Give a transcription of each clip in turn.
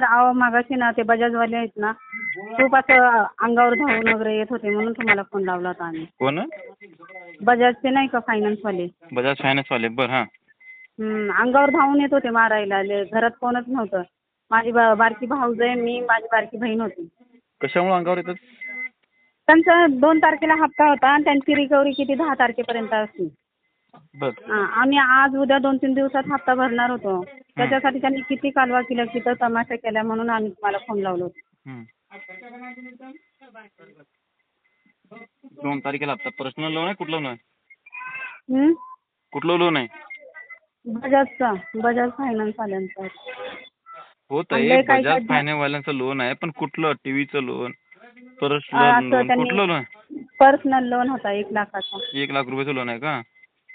तर अहो मागाशी ना ते बजाजवाले आहेत ना खूप असं अंगावर धावून वगैरे येत होते म्हणून तुम्हाला फोन लावला होता आम्ही. कोण? बजाजचे नाही का फायनान्सवाले बजाज फायनान्सवाले बरं हां. अंगावर धावून येत होते मारायला ले- घरात कोणच नव्हतं. माझी बा- बारकी भाऊज आहे मी माझी बारकी बहीण होती. कशामुळे अंगावर येतात? त्यांचा दोन तारखेला हप्ता होता आणि त्यांची रिकव्हरी किती? दहा तारखेपर्यंत असते. आम्ही आज उद्या दोन तीन दिवसात हप्ता भरणार होतो. त्याच्यासाठी त्यांनी किती कालवा केला किती तमाशा केला म्हणून आम्ही तुम्हाला फोन लावलो होतो. दोन तारखेला हप्ता. पर्सनल लोन आहे कुठलं लोन आहे? कुठलं लोन आहे? बजाजचा बजाज फायनान्स वाल्यांचा. होत आहे बजाज फायनान्स वाल्यांचं लोन आहे पण कुठलं? टीव्हीचं लोन पर्सनल लोन कुठलं लोन पर्सनल लोन होता एक लाखाचा. एक लाख रुपयाचं लोन आहे का.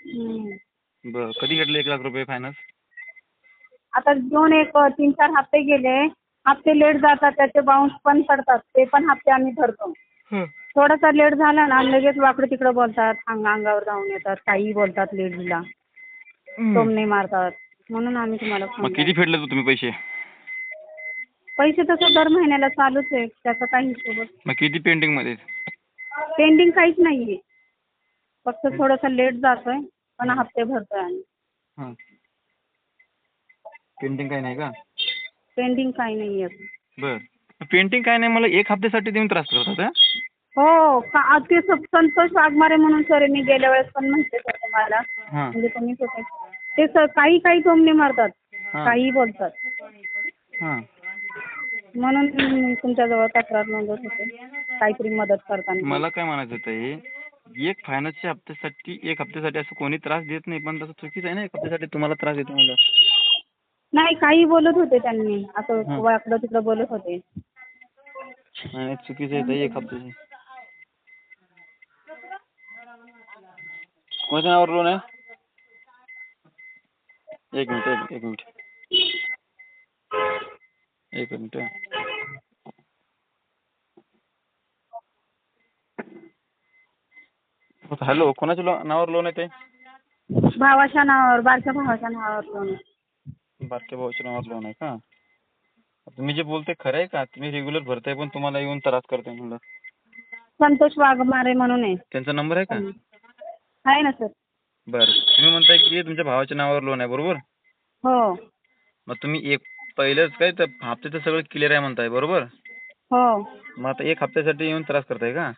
बरं कधी घेतलं एक लाख रुपये फायनान्स आता दोन एक तीन चार हप्ते गेले. हप्ते लेट जातात त्याचे बाउन्स पण पडतात. ते पण हप्ते आम्ही भरतो. थोडासा लेट झाला ना लगेच वाकडे तिकडे बोलतात. अंग अंगावर जाऊन येतात. काही बोलतात लेट दिला टोमणे मारतात. म्हणून आम्ही तुम्हाला मग किती फेडले तुम्ही पैसे? पैसे तसं दर महिन्याला चालूच आहे. त्याचा काही हिशोबच मग किती पेंडिंगमध्ये? पेंडिंग काहीच नाहीये. फक्त थोडंसं लेट जातोय. पण हप्ते भरतोय आम्ही. हां पेंटिंग काही नाही का? पेंडिंग काही नाहीये बरं. पेंटिंग काय नाही मला एक हप्त्यासाठी देऊन त्रास करतात हा? हो का ते स- संतोष वाघमारे म्हणून सर मी गेल्या वेळेस पण म्हणते सर तुम्हाला. हां. म्हणजे तुम्हीच होते ते स- काही काही टोमणे मारतात हां. काही बोलतात. हां. म्हणून तुमच्याजवळ तक्रार नोंदवत होते. काहीतरी मदत करताना. मला काय म्हणायचं होतं हे एक फायनान्सच्या हप्त्यासाठी एक हप्त्यासाठी असं कोणी त्रास देत नाही पण तसं चुकीचं आहे ना एक हप्त्यासाठी तुम्हाला त्रास देतो मला नाही काही बोलत होते त्यांनी असं हं. वाकडं तिकडं बोलत होते. नाही नाही, चुकीचं आहे ताई, एक हप्त्याची. कोणत्या नावावर लोन आहे? एक मिनिट एक एक मिनिट. एक मिनिट हॅलो कोणाच्या लो नावावर लोन आहे ते? भावाच्या नावावर बारक्या भावाच्या नावावर लोन आहे. बारक्या भाऊच्या नावावर लोन आहे का? तुम्ही जे बोलते खरं आहे का? तुम्ही रेग्युलर भरताय पण तुम्हाला येऊन त्रास करताय म्हणलं. संतोष वाघमारे म्हणून आहे. त्यांचा नंबर आहे का? आहे ना सर. बरं. तुम्ही म्हणताय की तुमच्या भावाच्या नावावर लोन आहे बरोबर? हो. मग तुम्ही एक पहिलंच काय तर हप्त्याचं सगळं क्लिअर आहे म्हणताय बरोबर? हो. मग आता एक हप्त्यासाठी येऊन त्रास करताय का?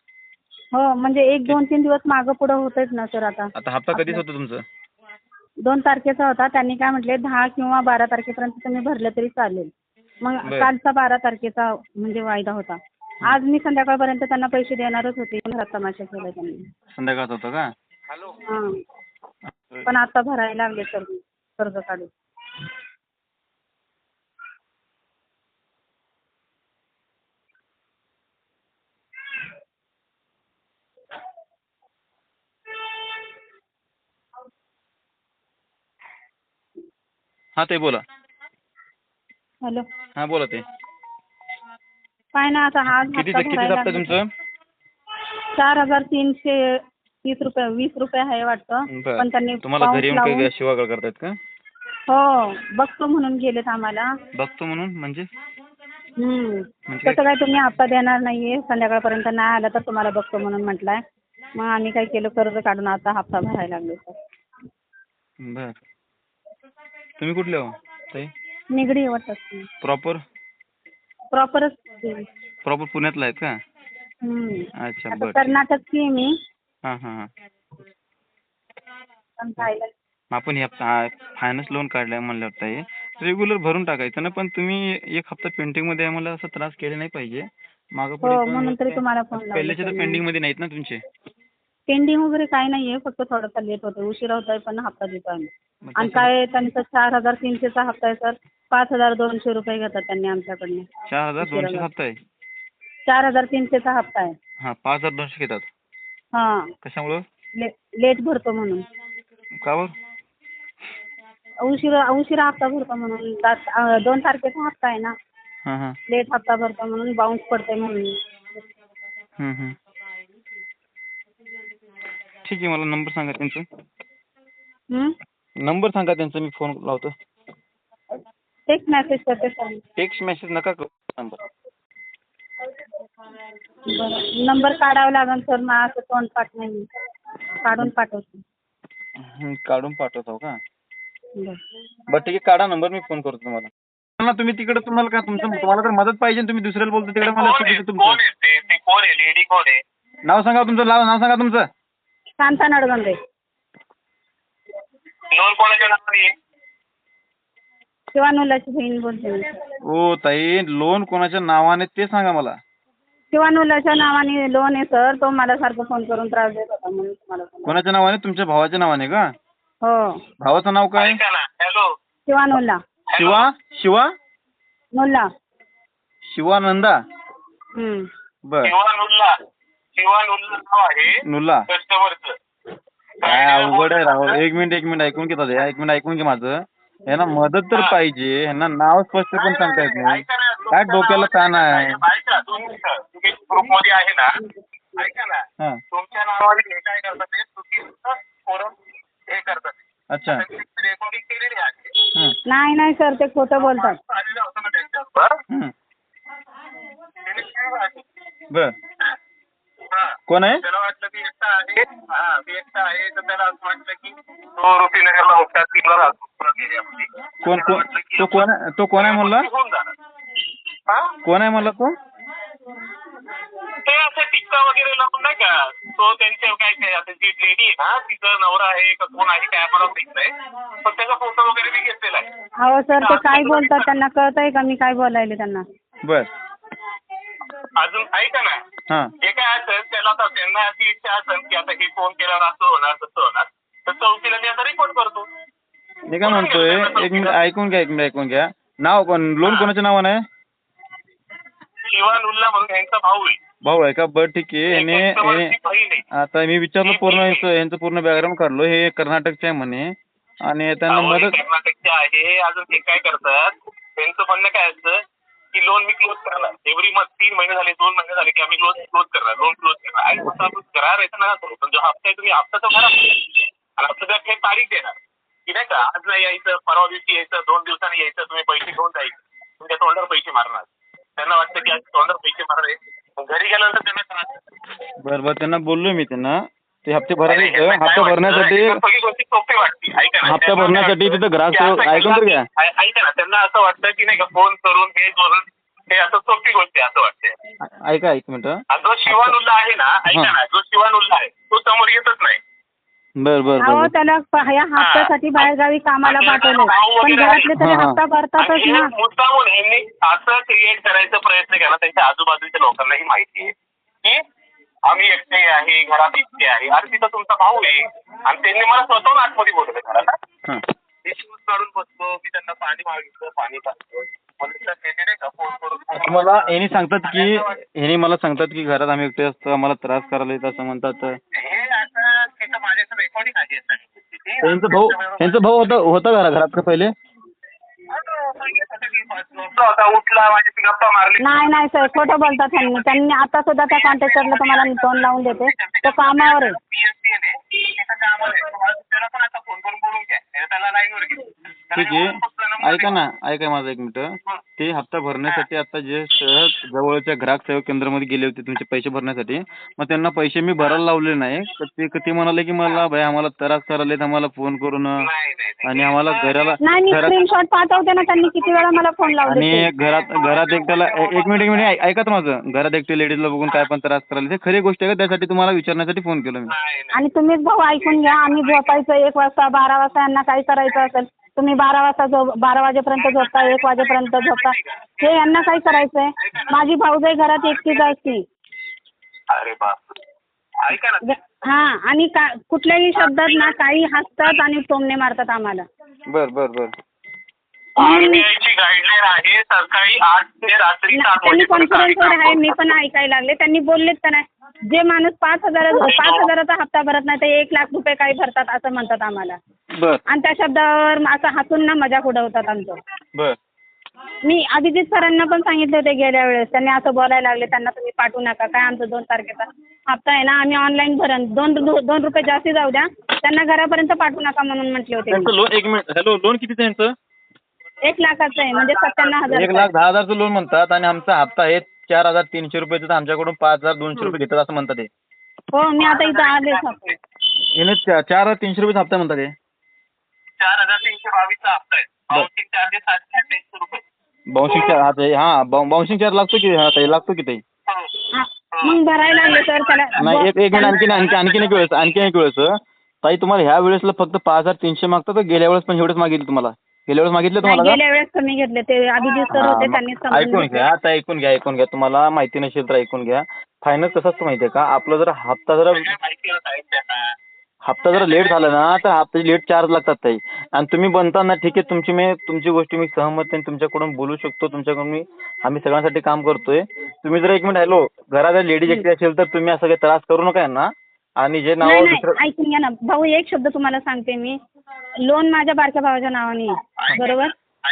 हो म्हणजे एक दोन तीन दिवस मागं पुढं होतच ना सर आता. आता हप्ता कधीच होतो तुमचं? दोन तारखेचा होता. त्यांनी काय म्हटले दहा किंवा बारा तारखेपर्यंत तुम्ही भरलं तरी चालेल. मग बरं. कालचा बारा तारखेचा म्हणजे वायदा होता. आज मी संध्याकाळपर्यंत त्यांना पैसे देणारच होते. घरात तमाशा केला त्यांनी. संध्याकाळचं होतं का? हां. पण आता भरायला लागले सर कर्ज काढून. हा ते बोला. हॅलो. हा बोला ते काय ना आता आज किती हप्ता किती भरायला हप्ता लागले. तुमचं? चार हजार तीनशे तीस रुपये वीस रुपये आहे वाटतं. पण त्यांनी बरं तुम्हाला पाऊस घरी येऊन लावून काही शिवागाळ करतायत का? हो बघतो म्हणून गेलेत आम्हाला. बघतो म्हणून म्हणजे? हम्म. म्हणजे तसं काय? तुम्ही हप्ता देणार नाहीये. संध्याकाळपर्यंत नाही आला तर तुम्हाला बघतो म्हणून म्हटलंय. मग आम्ही काय केलं कर्ज काढून आता हप्ता भरायला लागलो सर बर. तुम्ही कुठले हो? ताई? निगडी वाटत. प्रॉपर प्रॉपरच प्रॉपर पुण्यातला आहेत का. अच्छा बरं. कर्नाटकची आहे मी. हां हां हां. आपण हे फायनान्स लोन काढलंय म्हणल्यावर ताई रेग्युलर भरून टाकायचं ना पण तुम्ही एक हप्ता पेंटिंगमध्ये आहे मला असं त्रास केले नाही पाहिजे. मागं पुढे हो पण म्हणून तरी तुम्हाला फोन पहिल्याचे तर पेंडिंगमध्ये नाहीत ना तुमचे? पेंडिंग वगैरे काय नाहीये फक्त थोडंसं लेट होतं उशिरा होतोय पण हप्ता देतो आम्ही. आणि काय त्यांचा चार हज़ार तीनशेचा हप्ता आहे सर. पाच हज़ार दोनशे रुपये घेतात त्यांनी आमच्याकडनं. चार हज़ार दोनशे. हप्ता आहे? चार हज़ार तीनशेचा हप्ता आहे. हाँ पाच हज़ार दोनशे घेतात? हाँ. कशामुळं? ले लेट भरतो म्हणून. का बरं? उशिरा उशिरा हप्ता भरतो म्हणून. अं, दोन तारखेचा हप्ता आहे ना. हाँ हाँ. लेट हप्ता भरतो म्हणून बाउन्स पडतंय म्हणून. हम्म, हम्म. ठीक आहे मला नंबर सांगा त्यांचा. हं? नंबर सांगा त्यांचा मी फोन लावतो. टेक्स्ट मेसेज करते टेक्स्ट मेसेज नका करू नंबर. बरं. नंबर काढावा लागेल सर मग असं तोंड पाठ नाही काढून पाठवते. हं, काढून पाठवतो का? बरं. ठीक आहे काढा नंबर मी फोन करतो तुम्हाला. ना तुम्ही तिकडे तुम्हाला का तुमचं तुम्हाला जर मदत पाहिजे तुम्ही दुसऱ्याला बोलतो तिकडे मला नाव सांगा तुमचं नाव सांगा तुमचं. शांता नडगंदे नोंद कोणाच्या नावाने? आहे? शिवानुलाची बहीण बोलते मी ओ ताई लोन कोणाच्या नावाने ते सांगा मला. शिवानुलाच्या नावाने लोन आहे सर. तो मला सारखं फोन करून त्रास देत होता म्हणून तुम्हाला कोणाच्या नावाने? तुमच्या भावाच्या नावाने का? हो. भावाचं नाव काय? ऐका ना हॅलो. शिवा? शिवा? मुल्ला शिवानंदा? हम्म. बर. शिवानुल्ला शिवानुल्ला नाव आहे नुला कस्टमरचं. काय अवघड आहे राव एक मिनिट एक मिनिट ऐकून घेतात एक मिनिट ऐकून घे माझं. यांना मदत तर पाहिजे. यांना नाव स्पष्ट पण सांगता येत नाही काय डोक्याला ताण आहे? ऐका. तुम्ही ना ऐका ना. तुमच्या नावाने हे काय करतात ते? चुकीचं फोरम हे करतात. अच्छा. रेकॉर्डिंग केलेली आहे. हं, नाही नाही सर ते खोटं बोलतात. आलेलं होतं ना त्यांच्यावर. त्याने काय वाटलं? बर. कोण आहे? त्याला वाटलं की एकटा आहे. हा मी एकटा आहे तर त्याला असं वाटलं की तो रुपीनगरला उपचार तिला राहतो. कोण तो कोण आहे? तो कोण आहे म्हणला. हा? कोण आहे म्हणला तो? ते असं टिक्का वगैरे लावून नाही का? तो त्यांच्या काय काय आता जी लेडी आहे ना तिचा नवरा आहे का कोण आहे काय आम्हाला माहीत नाही. पण त्याचा फोटो वगैरे मी घेतलेला आहे. अहो सर ते काय बोलतात त्यांना कळत आहे का? मी काय बोलायले त्यांना? बर. अजून ऐका ना हा. जे काय असेल त्याला आता त्यांना अशी इच्छा असेल की आता हे फोन केल्यावर असं होणार तसं होणार. तर चौकीला मी आता रिपोर्ट करतो. मी काय म्हणतोय एक मिनिट ऐकून घ्या एक मिनिट ऐकून घ्या. नाव कोण लोन कोणाच्या नावाने आहे? शिवान उल्ला म्हणून यांचा भाऊ आहे. भाऊ आहे का? बरं ठीक आहे. याने आता मी विचारलं पूर्ण यांचं पूर्ण बॅकग्राऊंड काढलो. हे कर्नाटकचे आहे म्हणे. आणि त्यांना मदत कर्नाटकचे आहे. अजून ते काय करतात? त्यांचं म्हणणं काय असतं? की लोन मी क्लोज करणार. एव्हरी मंथ तीन महिने झाले दोन महिने झाले की आम्ही लोन क्लोज करणार लोन क्लोज करणार. आणि तसं आपण करार येतं ना करू. पण जो हप्ता आहे तुम्ही हप्ता तर भरा. आणि हप्ता त्या काही तारीख देणार की नाही का आज नाही यायचं परवा दिवशी यायचं दोन दिवसांनी यायचं तुम्ही पैसे घेऊन जायचं म्हणजे तुमच्या तोंडावर पैसे मारणार. त्यांना वाटतं की आज तोंडावर पैसे मारणार घरी गेल्यानंतर त्यांना त्रास. बरं बरं त्यांना बोललो मी त्यांना. ते हप्ते भरायचे हप्ता वाटतं, भरण्यासाठी सगळी गोष्टी सोपी वाटते. ऐका ना हप्ता भरण्यासाठी वाटतं तिथं ग्राहक ऐकून तर घ्या. ऐका ना त्यांना असं वाटतं की नाही का फोन करून हे करून हे असं सोपी गोष्ट आहे असं वाटतंय. ऐ- ऐका एक मिनिट. जो शिवानुल्ला आहे ना ऐका ना जो शिवानुल्ला आहे तो समोर येतच नाही. बर बर अहो त्याला ह्या हप्त्यासाठी बाहेरगावी कामाला पाठवले. पण घरातले तरी. हप्ता भरतातच ना. मुद्दामून यांनी असं क्रिएट करायचा प्रयत्न केला त्यांच्या आजूबाजूच्या लोकांनाही माहिती आहे. की आम्ही एकटे आहे घरात एकटे आहे. अरे तिथं तुमचा भाऊ आहे. आणि त्यांनी मला स्वतःहून आतमध्ये बोलवलं घराला हां. मी शूज काढून बसतो मी त्यांना पाणी मागितलं पाणी तर त्यांनी नाही का फोन करून मला यांनी सांगतात की यांनी मला सांगतात की घरात आम्ही एकटे असतो आम्हाला त्रास करायला येत असं म्हणतात. हे आता तिथं माझ्याकडे रेकॉर्डिंग आहे यासाठी. यांचं भाऊ यांचं भाऊ होता होता घरा घरात का पहिले? होता उठला गप्पा मारली नाही नाही सर खोटं बोलतात त्यांनी. त्यांनी आता सुद्धा त्या कॉन्ट्रॅक्टरला तुम्हाला मी फोन लावून देते. तो कामावर आहे. आहे कामावर आहे. त्याला पण आता फोन करून बोलून घ्या नाही तर त्याला लाईनवर घे ठीक आहे. ऐका ना ऐका माझं एक मिनिट. ते हप्ता भरण्यासाठी आता जे सहज जवळच्या ग्राहक सेवा केंद्रामध्ये गेले होते तुमचे पैसे भरण्यासाठी. मग त्यांना पैसे मी भरायला लावले नाही. तर ते ते म्हणाले की मला भाई आम्हाला त्रास करायला आम्हाला फोन करून. आणि आम्हाला घराला नाही मी घरात स्क्रीनशॉट पाठवते ना त्यांनी किती वेळा मला फोन लावले आणि. घरात घरात एकट्याला ए- एक मिनिट एक मिनिट ऐ- ऐका तर माझं. घरात एकटे लेडीजला बघून काय पण त्रास करायला ते खरी गोष्ट आहे का? त्यासाठी तुम्हाला विचारण्यासाठी फोन केला मी. आणि तुम्हीच भाऊ ऐकून घ्या आम्ही झोपायचं एक वाजता बारा वाजता यांना काय करायचं असेल तुम्ही बारा वाजता बारा वाजेपर्यंत झोपता एक वाजेपर्यंत झोपता. हे यांना काय करायचंय. माझी भाऊजाई घरात एकटीच असती. अरे बाप ऐका ना? हा आणि का कुठल्याही शब्दात ना काही हसतात आणि टोमणे मारतात आम्हाला. बर बर बर. आरबीआयची गाईडलाईन आहे सकाळी आठ ते रात्री सात त्यांनी वाजेपर्यंत आहे मी पण ऐकायला लागले. त्यांनी बोललेत का नाही? जे माणूस पाच हजार पाच हजाराचा हप्ता भरत नाही ते एक लाख रुपये काही भरतात असं म्हणतात आम्हाला. बर. आणि त्या शब्दावर असं हसून ना मजाक उडवतात आमचं. बर. मी अभिजित सरांना पण सांगितले होते गेल्या वेळेस. त्यांनी असं बोलायला लागले त्यांना तुम्ही पाठवू नका. काय आमचं दोन तारखेचा हप्ता आहे ना आम्ही ऑनलाईन भरण. दोन दोन रुपये जास्ती जाऊ द्या. त्यांना घरापर्यंत पाठवू नका म्हणून म्हटले होते. त्यांचं लोन एक मिनिट हॅलो लोन कितीचं आहे यांचं? एक लाखाचं आहे म्हणजे सत्त्याण्णव हजार एक लाख दहा हजारचं लोन म्हणतात आणि आमचा हप्ता आहे चार हजार तीनशे रुपयाचं तर आमच्याकडून पाच हजार दोनशे रुपये घेतात असं म्हणतात ते. हो मी आता इथं आले याने चा- चार हजार तीनशे रुपयाचा हप्ता म्हणतात ते. चार हजार तीनशे बावीसचा हप्ता आहे. चार्जेस सातशे अठ्ठ्याऐंशी रुपये. बाउन्सिंग चार्ज हा. ते हा बाउन्सिंग चार्ज लागतो की हा ताई लागतो की ताई हो. मग भरायला लागले सर त्याला नाही एक एक मिनिट आणखीन आणखी आणखीन एक वेळेस आणखीन एक वेळेस. ताई तुम्हाला ह्या वेळेसला फक्त पाच हजार तीनशे मागतात तर गेल्या वेळेस पण एवढेच मागितले तुम्हाला? गेल्या वेळेस मागितले नाही, तुम्हाला का? गेल्या वेळेस कमी घेतले. ते अभिजित सर होते त्यांनी ऐकून घ्या आता ऐकून घ्या ऐकून घ्या. तुम्हाला माहिती नसेल तर ऐकून घ्या. फायनल कसं असतं माहितीये का? आपलं जर हप्ता जरा हप्ता जरा लेट झाला ना तर हप्त्याचे लेट चार्ज लागतात ताई. आणि तुम्ही बनताना ठीक आहे तुमची मी तुमची गोष्टी मी सहमत आहे तुमच्याकडून बोलू शकतो तुमच्याकडून मी आम्ही सगळ्यांसाठी काम करतोय. तुम्ही जर एक मिनिट हॅलो घरात जर लेडीज एकटी असेल तर तुम्ही असं काही त्रास करू नका यांना. आणि जे नाव नाही दुसरं नाही ऐकून घ्या ना. भाऊ एक शब्द तुम्हाला सांगते मी. लोन माझ्या बारक्या भावाच्या नावाने आहे. बरोबर?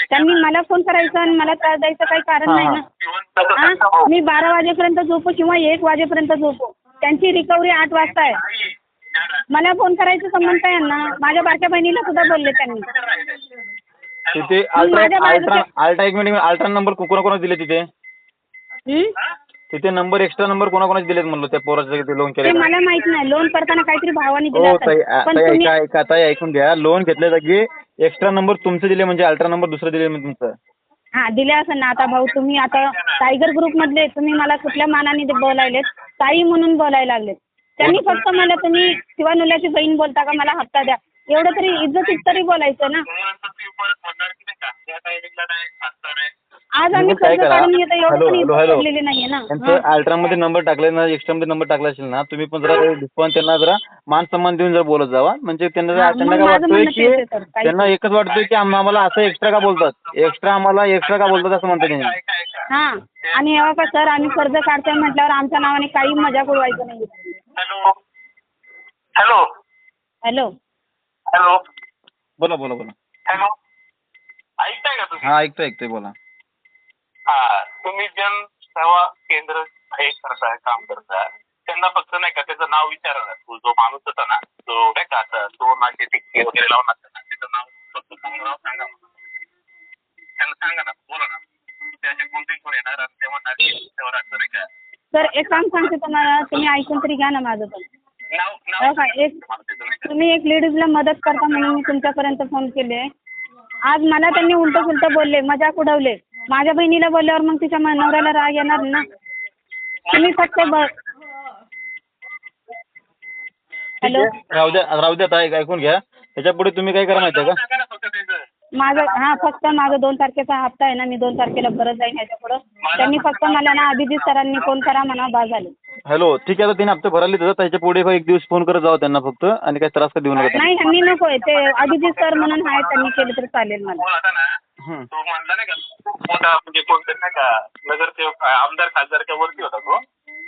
त्यांनी मला फोन करायचा आणि मला त्रास द्यायचं काही कारण नाही. ना. हा? मी बारा वाजेपर्यंत झोपू किंवा एक वाजेपर्यंत झोपू. त्यांची रिकव्हरी आठ वाजता आहे. मला फोन करायचं संबंध यांना माझ्या बारक्या बहिणीला सुद्धा बोलले त्यांनी. तिथे अल्ट्रा अल्ट्रा एक मिनिट अल्ट्रा नंबर कोणा कोणा दिले तिथे? तिथे नंबर एक्स्ट्रा नंबर कोणा कोणाचे दिलेत म्हणलं त्या पोराचे ते लोन ते केले मला माहीत नाही. लोन करताना काहीतरी भावाने दिला हो ताई असेल. आ- पण ताई तुम्ही ऐका ऐका ताई ऐकून घ्या. लोन घेतल्या जागी एक्स्ट्रा नंबर तुमचे दिले म्हणजे अल्ट्रा नंबर दुसरे दिले म्हणजे तुमचं. हा दिले असेल ना. आता भाऊ तुम्ही आता टायगर ग्रुप मधले तुम्ही मला कुठल्या मानाने ते बोलायलेत? ताई म्हणून बोलायला लागलेत. त्यांनी फक्त मला तुम्ही शिवानुल्याची बहीण बोलता का मला हप्ता द्या. एवढं तरी इज्जतीत तरी बोलायचं ना. आज आम्ही कर्ज करा? काढून घेतो एवढं इज्जत नाहीये ना. त्यांचं अल्ट्रा मध्ये नंबर टाकले ना एक्स्ट्रा मध्ये नंबर टाकला असेल ना तुम्ही पण जरा डिस्काउंट त्यांना जरा मान सन्मान देऊन जरा बोलत जावा. म्हणजे त्यांना हा, मग त्यांना काय माझं वाटतंय म्हणणं की तेच आहे सर, काही- त्यांना एकच वाटतंय की आम- आम्हाला असं एक्स्ट्रा का बोलतात? एक्स्ट्रा आम्हाला एक्स्ट्रा का बोलतात असं म्हणतात त्यांनी. हा. आणि हे बघा सर आम्ही कर्ज काढतोय म्हटल्यावर आमच्या नावाने काही मजाक उडवायचं नाही हॅलो. हॅलो. हॅलो. हॅलो. बोला बोला बोला. हॅलो. ऐकताय का तुम्ही? हा ऐकतोय ऐकतोय बोला. हा तुम्ही जन सेवा केंद्र हे करताय काम करताय त्यांना फक्त नाही का त्याचं नाव विचारा ना तो जो माणूस होता ना तो नाही का आता तो माझे टिक्की वगैरे लावून असतं ना त्याचं नाव फक्त पूर्ण नाव सांगा मला. त्यांना सांगा ना बोला ना. त्याचे कोणते कोण येणार आणि ते म्हणणार की त्यावर असं नाही का? सर एक काम सांगते तुम्हाला. तुम्ही ऐकून तरी घ्या ना माझं पण. हो का? एक. तुम्ही एक लेडीजला मदत करता म्हणून मी तुमच्यापर्यंत फोन केले. आज मला त्यांनी उलट सुलट बोलले मजाक उडवले. माझ्या बहिणीला बोलल्यावर मग तिच्या म- नवऱ्याला राग येणार ना? तुम्ही फक्त ब- हॅलो? राहू द्या राहू द्या ताई ऐकून घ्या. त्याच्या पुढे तुम्ही काय करा माहितीये का सांगा ना फक्त त्याचं माझं हा फक्त माझं दोन तारखेचा हप्ता आहे ना मी दोन तारखेला भरत जाईन ह्याच्या पुढं त्यांनी फक्त मला ना अभिजित सरांनी फोन करा म्हणा बा झाले हॅलो ठीक आहे आता तिने हप्ते भरले तर त्याच्या पुढे एक दिवस फोन करत जावा त्यांना फक्त आणि काही त्रास का देऊ नका. नाही ह्यांनी नकोय ते अभिजित सर म्हणून आहेत त्यांनी केलं तर चालेल मला कोण होता ना हं. तो म्हणला नाही का खूप मोठा म्हणजे नाही का नगरसेवक आमदार खासदारच्या वरती होता तो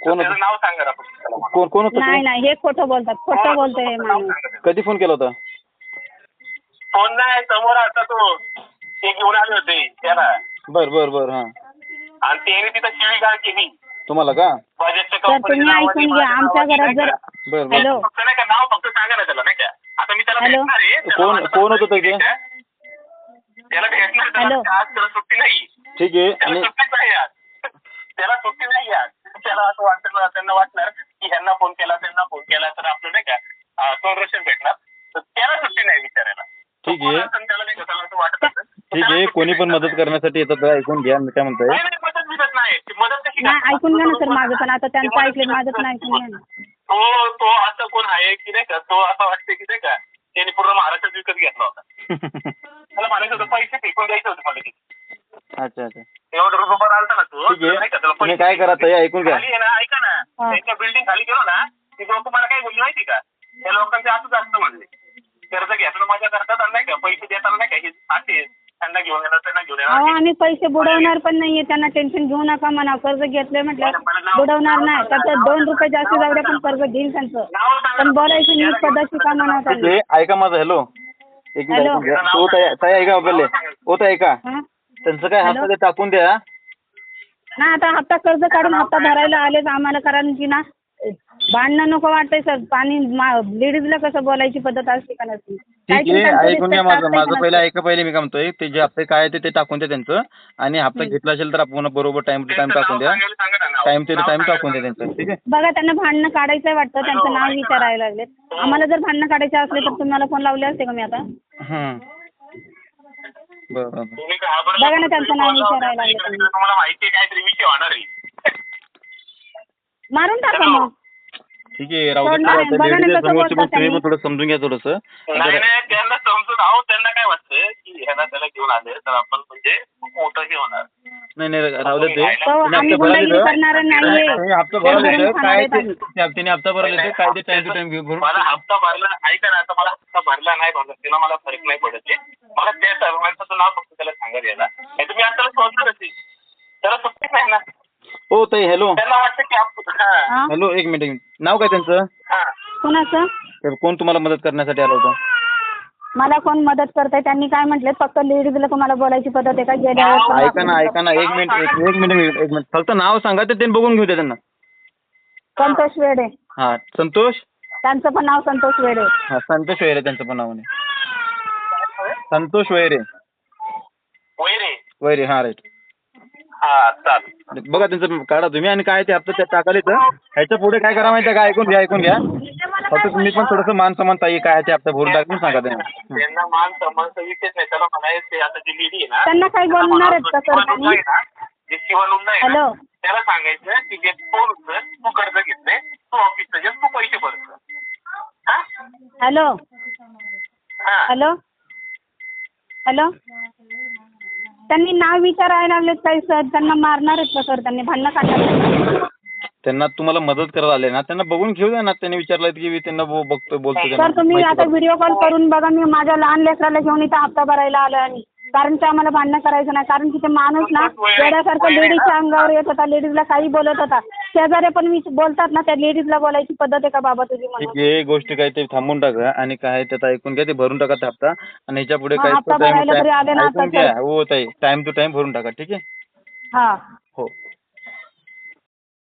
कोण त्याचं होतं? नाव सांगा ना फक्त त्याला. कोण कोण होतं नाही ते? नाही हे खोटं बोलतात खोटं बोलतोय हे माणूस त्याचं. कधी फोन केला होता फोन नाही समोर आता तो. ते घेऊन आले होते त्याला. बर बर बर हा. आणि त्याने तिथं शिवीगाळ केली. तुम्हाला का? बजाजच्या तर तुम्ही ऐकून घ्या आमच्या घरात जर? बर फक्त नाही का नाव फक्त सांगा ना त्याला नाही का? आता मी त्याला हॅलो. भेटणार आहे त्याला कोण- माझं कोण होतं सांगायचं ते? त्याला भेटणार त्याला हॅलो. आज त्याला सुट्टी नाही. ठीक आहे त्याला आणि सुट्टीच नाही आज. त्याला सुट्टी नाही आज. त्याला असं वाटतं त्यांना वाटणार की ह्यांना फोन केला त्यांना फोन केला तर आपलं नाही का अं, संरक्षण भेटणार. तर त्याला सुट्टी नाही विचारायला ठीक आहे. ठीक आहे कोणी पण मदत. करण्यासाठी येतात ऐकून घ्या मी काय म्हणतोय नाही? ऐकून घ्या ना सर माझं पण आता ती त्यांचं ऐकलं माझं पण. ऐकून घ्या ना तो तो असं कोण आहे की नाही का तो असं वाटतं की नाही का त्याने पूर्ण महाराष्ट्रात विकत घेतला होता त्याला होतं पैसे फेकून द्यायचे होते मला तिथे. अच्छा अच्छा एवढं रुपये आलता ना तो ठीक आहे. नाही का, त्याला तुम्ही काय करा ताई, ऐकून घ्या. खाली आहे ना ऐका ना. त्यांच्या बिल्डिंग खाली गेलो ना ती लोक मला काय बोलली माहिती का त्या लोकांचे असंच असतं म्हणले कर्ज घेताना मजा करतात आणि नाही का पैसे देताना नाही का हे असे त्यांना घेऊन येणार त्यांना घेऊन अहो येणार आम्ही पैसे बुडवणार पण नाहीये त्यांना टेन्शन घेऊ नका म्हणा कर्ज घेतलंय म्हटलं बुडवणार नाही. त्याचं दोन रुपये जास्त जाऊ द्या पण कर्ज घेईल त्यांचं. पण ना. बोलायची नीट पद्धती का म्हणा त्यांना आहे ऐका माझं हॅलो एक मिनिट हॅलो. ऐकून घ्या. ताई ताई ऐका पहिले हो ताई ऐका. हा? त्यांचं काय. हप्ता ते टाकून द्या. ना आता हप्ता कर्ज काढून हप्ता भरायला आलेच आम्हाला कारण की ना भांडणं नको वाटतंय सर पाणी लेडीजला कसं बोलायची पद्धत असते का नसते ठीक आहे ऐकून घ्या माझं माझं पहिलं? ऐका पहिले मी काय म्हणतोय ते जे हप्ते काय आहे ते- ते टाकून द्या त्यांचं आणि हप्ता घेतला असेल तर आपण बरोबर टाइम टू टाइम टाकून द्या. टाइम टू टाइम टाकून द्या. त्यांचं ठीक आहे बघा त्यांना भांडणं काढायचंय वाटतं त्यांचं नाव. विचारायला लागलेत आम्हाला जर भांडणं काढायचे असले तर तुम्हाला फोन लावले असते का मी आता हं. बरं बरं बघा ना त्यांचं नाव. विचारायला लागले तुम्हाला माहिती आहे काहीतरी विषय होणार आहे मारून टाका. मग ठीक आहे राहू सोडणार दे नाही. बघा ना लेडीज कसं समोरची बोलतात पण तुम्ही पण त्यांनी. थोडं समजून घ्या थोडंसं नाही नाही त्यांना समजून आहो त्यांना काय वाटतं की ह्याला त्याला घेऊन आले तर आपण म्हणजे खूप मोठं हे होणार नाही नाही राहू दे ते तो आम्ही हप्ता भरायला गुंडागिरी येतं. करणार नाहीये तुम्ही हप्ता भरायला घरून येतं. खाणार काय आहेत ते आम्ही. त्या- तिने हप्ता भरायला येतं काय ते टाइम टू टाइम भरून मला हप्ता भरला ऐका ना आता मला हप्ता भरला नाही भरला त्याला मला फरक नाही पडत आहे. मला त्या सर्वांचं नाव फक्त त्याला सांगत यायला नाही तुम्ही आता सोडणारच आहे. त्याला सुट्टीच नाही ना हो ताई हॅलो त्यांना वाटतं की आप- हा. हा? हॅलो एक मिनिट एक मिनिट नाव काय त्यांचं? हा. कुणाचं? तर कोण तुम्हाला मदत करण्यासाठी आलं होतं? मला कोण मदत करताय? त्यांनी काय म्हटले? फक्त लेडीजला तुम्हाला बोलायची पद्धत आहे का? गेल्यावर पण ऐका ना ऐका ना एक मिनिट एक एक मिनिट एक मिनिट फक्त नाव सांगा ते त्यांनी बघून घेऊ द्या त्यांना. संतोष वेडे. हा संतोष? त्यांचं पण नाव संतोष वेडे. हा संतोष वैरे त्यांचं पण नाव आहे संतोष वैरे वैरे वैरे हा राईट हा चाल. बघा त्यांचं काढा तुम्ही आणि काय ते हप्ता त्यात टाकाले तर. ह्याच्या पुढे काय करा माहिती आहे का? ऐकून घ्या ऐकून घ्या. फक्त तुम्ही पण थोडंसं मान समान ताई काय ते हप्ता भरून टाकून सांगा त्यांना. त्यांना मान सन्मानचा विषयच नाही. त्याला म्हणायचं ते आता जी लेडी आहे ना त्यांना काही बोलणार आहेत का सर जे आहे ना. त्याला सांगायचं की जे फोन उचल तू कर्ज घेतलंय तू ऑफिसला जा तू पैसे भरत हा? हॅलो. हा. हॅलो. हॅलो. त्यांनी नाव विचारायला लागलेत काही सर त्यांना मारणार आहेत का सर त्यांनी भांडणं काढणार? त्यांना तुम्हाला मदत करायला आले ना? त्यांना बघून घेऊ द्या ना. त्यांनी विचारलं की मी त्यांना बघतो बोलतो सर तुम्ही आता. व्हिडिओ कॉल करून बघा. मी माझ्या लहान लेकराला घेऊन इथं हप्ता भरायला आलो आणि कारण की आम्हाला भांडणं करायचं नाही. कारण की ते माणूस ना वेड्यासारखं लेडीजच्या अंगावर येत होता. लेडीजला काही बोलत होता. शेजारी पण विच- बोलतात ना त्या लेडीजला बोलायची पद्धत आहे का बाबा तुझी ठीक म्हणून आहे गोष्टी काय ते थांबून टाका आणि काय त्यात ऐकून घ्या ते भरून टाका ते हप्ता आणि ह्याच्या पुढे हा, काय हप्ता भरायला तरी आले ना आता ऐकून घ्या. तर. हो ताई टाइम टू टाइम भरून टाका ठीक आहे? हा. हो.